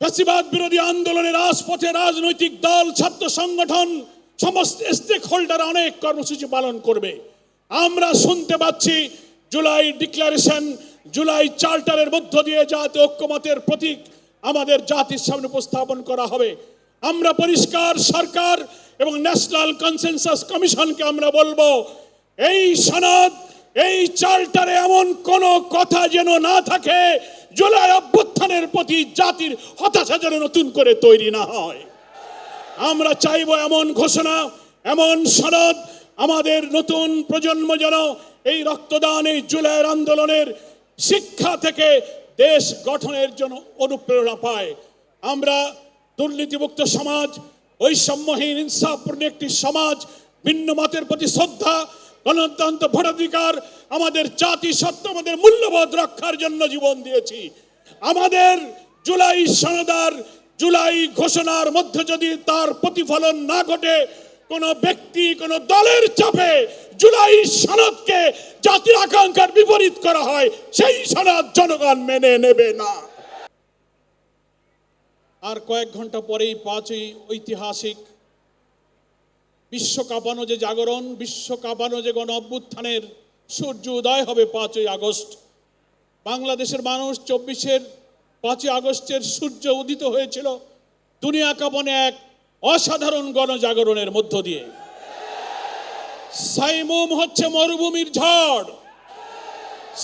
ফ্যাসিবাদ বিরোধী আন্দোলনের রাজপথে রাজনৈতিক দল, ছাত্র সংগঠন, সমস্ত স্টেক হোল্ডার অনেক কর্মসূচি পালন করবে। আমরা শুনতে পাচ্ছি জুলাই ডিক্লারেশন জুলাই চার্টারের মধ্য দিয়ে জাতীয় ঐক্যমতের প্রতীক আমাদের জাতির সামনে উপস্থাপন করা হবে। আমরা পরিষ্কার সরকার এবং ন্যাশনাল কনসেনসাস কমিশনকে আমরা বলব, এই সনদ, এই চার্টারে এমন কোন কথা যেন না থাকে জুলাই অভ্যুত্থানের প্রতি জাতির হতাশা যেন নতুন করে তৈরি না হয়। আমরা চাইব এমন ঘোষণা, এমন সনদ, আমাদের নতুন প্রজন্ম যেন এই রক্তদান, এই জুলাইয়ের আন্দোলনের শিক্ষা থেকে দেশ গঠনের জন্য অনুপ্রেরণা পায়। আমরা দুর্নীতিমুক্ত সমাজ, বৈষম্যহীন, ইনসাফপূর্ণ একটি সমাজ, ভিন্ন মতের প্রতি শ্রদ্ধা গণতন্ত্র ভোটাধিকার আমাদের জাতি সত্য আমাদের মূল্যবোধ রক্ষার জন্য জীবন দিয়েছি। আমাদের জুলাই সনদার, জুলাই ঘোষণার মধ্যে যদি তার প্রতিফলন না ঘটে, কোন ব্যক্তি, কোন দলের চাপে জুলাই সনদকে জাতির আকাঙ্ক্ষার বিপরীত করা হয়, সেই সনদ জনগণ মেনে নেবে না। আর কয়েক ঘণ্টা পরেই পাঁচই ঐতিহাসিক বিশ্ব কাঁপানো যে জাগরণ বিশ্ব কাঁপানো যে গণ অভ্যুত্থানের সূর্য উদয় হবে পাঁচই আগস্ট। বাংলাদেশের মানুষ চব্বিশের পাঁচই আগস্টের সূর্য উদিত হয়েছিল দুনিয়া কাঁপনে এক অসাধারণ গণজাগরণের মধ্য দিয়ে। সাইমুম হচ্ছে মরুভূমির ঝড়।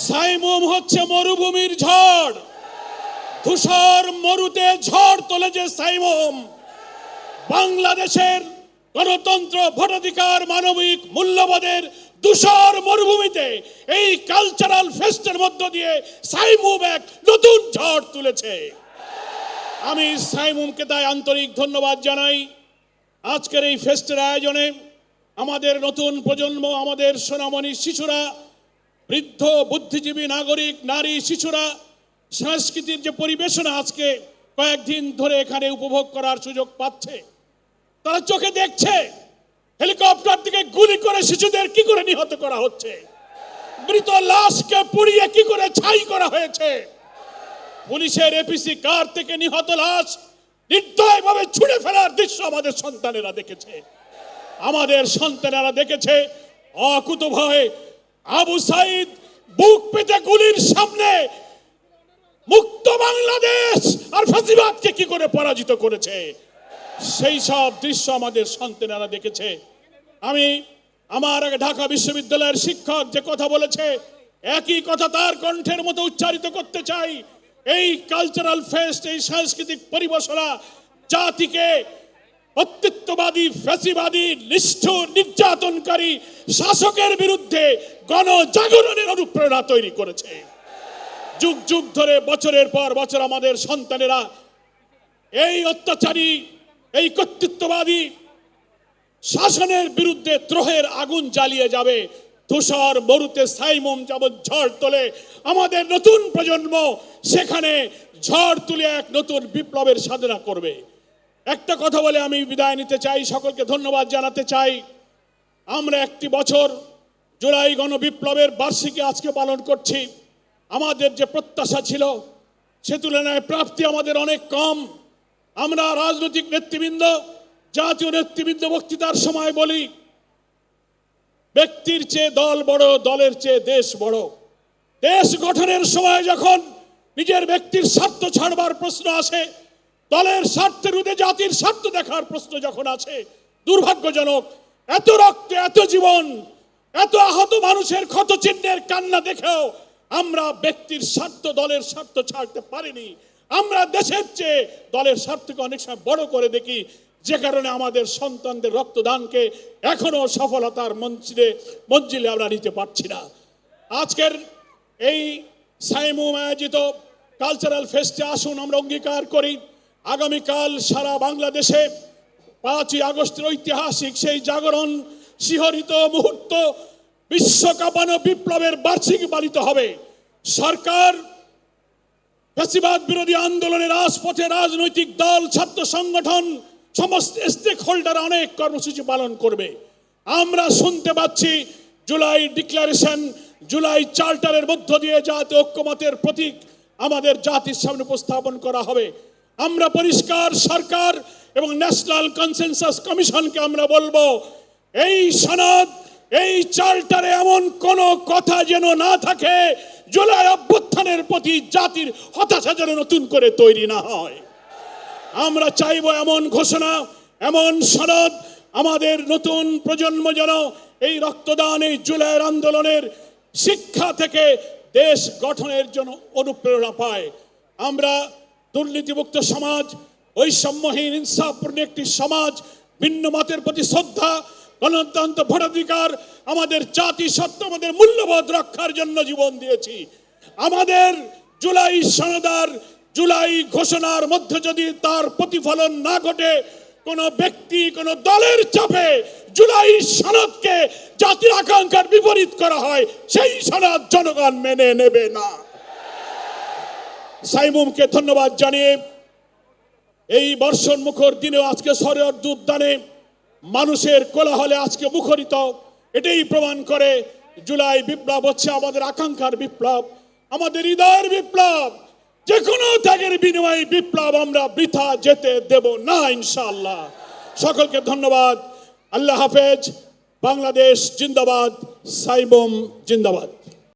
সাইমুম হচ্ছে মরুভূমির ঝড়। ধূসর মরুতে ঝড় তোলে যে সাইমুম। বাংলাদেশের গণতন্ত্র ভোটাধিকার মানবিক মূল্যবোধের দুষর মরুভূমিতে এই কালচারাল ফেস্টের মধ্য দিয়ে সাইমুম এক নতুন ঝড় তুলেছে। আমি সাইমুমকে তাই আন্তরিক ধন্যবাদ জানাই। আজকের এই ফেস্টের আয়োজনে আমাদের নতুন প্রজন্ম, আমাদের সোনামণি শিশুরা, বৃদ্ধ বুদ্ধিজীবী নাগরিক, নারী শিশুরা সংস্কৃতির যে পরিবেশনা আজকে কয়েকদিন ধরে এখানে উপভোগ করার সুযোগ পাচ্ছে। তারা চোখে দেখছে। হেলিকপ্টার থেকে গুলি করে শিশুদের কি করে নিহত করা হচ্ছে? মৃত লাশকে পুড়িয়ে কি করে ছাই করা হয়েছে? পুলিশের এপিসি কার থেকে নিহত লাশ নির্দয়ভাবে ছুড়ে ফেলার দৃশ্য আমাদের সন্তানেরা দেখেছে। আমাদের সন্তানেরা দেখেছে অকুত ভয়ে আবু সাইদ বুক পেতে গুলির সামনে মুক্ত বাংলাদেশ আর ফাঁসিবাদকে কি করে পরাজিত করেছে? সেই সব দৃশ্য আমাদের সন্তানেরা দেখেছে। আমি আমার ঢাকা বিশ্ববিদ্যালয়ের শিক্ষক যে কথা বলেছে, একই কথা তার কণ্ঠের মতো উচ্চারিত করতে চাই। এই কালচারাল ফেস্ট এই সাংস্কৃতিক পরিবেশনা, জাতিকে অস্তিত্ববাদী, ফ্যাসিবাদী, নিষ্ঠুর, নির্যাতনকারী, শাসকের বিরুদ্ধে গণজাগরণের অনুপ্রেরণা তৈরি করেছে। যুগ যুগ ধরে বছরের পর বছর আমাদের সন্তানেরা এই অত্যাচারী এই কর্তৃত্ববাদী শাসনের বিরুদ্ধে ত্রোহের আগুন জ্বালিয়ে যাবে। তুষার মরুতে সাইমম যাবৎ ঝড় তোলে। আমাদের নতুন প্রজন্ম সেখানে ঝড় তুলে এক নতুন বিপ্লবের সাধনা করবে। একটা কথা বলে আমি বিদায় নিতে চাই, সকলকে ধন্যবাদ জানাতে চাই। আমরা একটি বছর জুলাই গণবিপ্লবের বার্ষিকী আজকে পালন করছি। আমাদের যে প্রত্যাশা ছিল, সে তুলনায় প্রাপ্তি আমাদের অনেক কম। আমরা রাজনৈতিক নেতৃবৃন্দ, জাতীয় নেতৃবৃন্দ বক্তৃতার সময় বলি, ব্যক্তির চেয়ে দল বড়, দলের চেয়ে দেশ বড়। দেশ গঠনের সময় যখন নিজের ব্যক্তির স্বার্থ ছাড়বার প্রশ্ন আসে, দলের স্বার্থের উদে জাতির স্বার্থ দেখার প্রশ্ন যখন আছে দুর্ভাগ্যজনক, এত রক্ত, এত জীবন, এত আহত মানুষের ক্ষত চিহ্নের কান্না দেখেও আমরা ব্যক্তির স্বার্থ, দলের স্বার্থ ছাড়তে পারিনি। আমরা দেশের চেয়ে দলের স্বার্থকে অনেক সময় বড় করে দেখি, যে কারণে আমাদের সন্তানদের রক্তদানকে এখনও সফলতার মঞ্চিলে মঞ্জিলে আমরা নিতে পারছি না। আজকের এই সাইমুম আয়োজিত কালচারাল ফেস্টে আসুন, আমরা অঙ্গীকার করি। আগামীকাল সারা বাংলাদেশে পাঁচই আগস্টের ঐতিহাসিক সেই জাগরণ, শিহরিত মুহূর্ত বিশ্ব কাঁপানো বিপ্লবের বার্ষিকী পালিত হবে। সরকার ফ্যাসিবাদ বিরোধী আন্দোলনের রাজপথে রাজনৈতিক দল, ছাত্র সংগঠন, সমস্ত স্টেক হোল্ডার অনেক কর্মসূচি পালন করবে। আমরা শুনতে পাচ্ছি জুলাই ডিক্লারেশন জুলাই চার্টারের মধ্য দিয়ে জাতীয় ঐক্যমতের প্রতীক আমাদের জাতির সামনে উপস্থাপন করা হবে। আমরা পরিষ্কার সরকার এবং ন্যাশনাল কনসেনসাস কমিশনকে আমরা বলব, এই সনদ, এই চার্টারে এমন কোন কথা যেন না থাকে জুলাই অভ্যুত্থানের প্রতি জাতির হতাশা যেন নতুন করে তৈরি না হয়। আমরা চাইব এমন ঘোষণা, এমন সনদ, আমাদের নতুন প্রজন্ম যেন এই রক্তদান, এই জুলাইয়ের আন্দোলনের শিক্ষা থেকে দেশ গঠনের জন্য অনুপ্রেরণা পায়। আমরা দুর্নীতিমুক্ত সমাজ, বৈষম্যহীন, ইনসাফপূর্ণ একটি সমাজ, ভিন্ন মতের প্রতি শ্রদ্ধা গণতন্ত্র ভোটাধিকার আমাদের জাতি সত্য আমাদের মূল্যবোধ রক্ষার জন্য জীবন দিয়েছি। আমাদের জুলাই সনদার, জুলাই ঘোষণার মধ্যে যদি তার প্রতিফলন না ঘটে, কোন ব্যক্তি, কোন দলের চাপে জুলাই সনদকে জাতির আকাঙ্ক্ষার বিপরীত করা হয়, সেই সনদ জনগণ মেনে নেবে না। সাইমুমকে ধন্যবাদ জানিয়ে এই বর্ষণ মুখর দিনে আজকে শরীয়ত উদ্যানে মানুষের কোলাহলে আজকে মুখরিত। এটাই প্রমাণ করে জুলাই বিপ্লব হচ্ছে আমাদের আকাঙ্ক্ষার বিপ্লব, আমাদের হৃদয়ের বিপ্লব। যে কোনো ত্যাগের বিনিময়ে বিপ্লব আমরা বৃথা যেতে দেব না, ইনশাআল্লাহ। সকলকে ধন্যবাদ। আল্লাহ হাফেজ। বাংলাদেশ জিন্দাবাদ। সাইবম জিন্দাবাদ।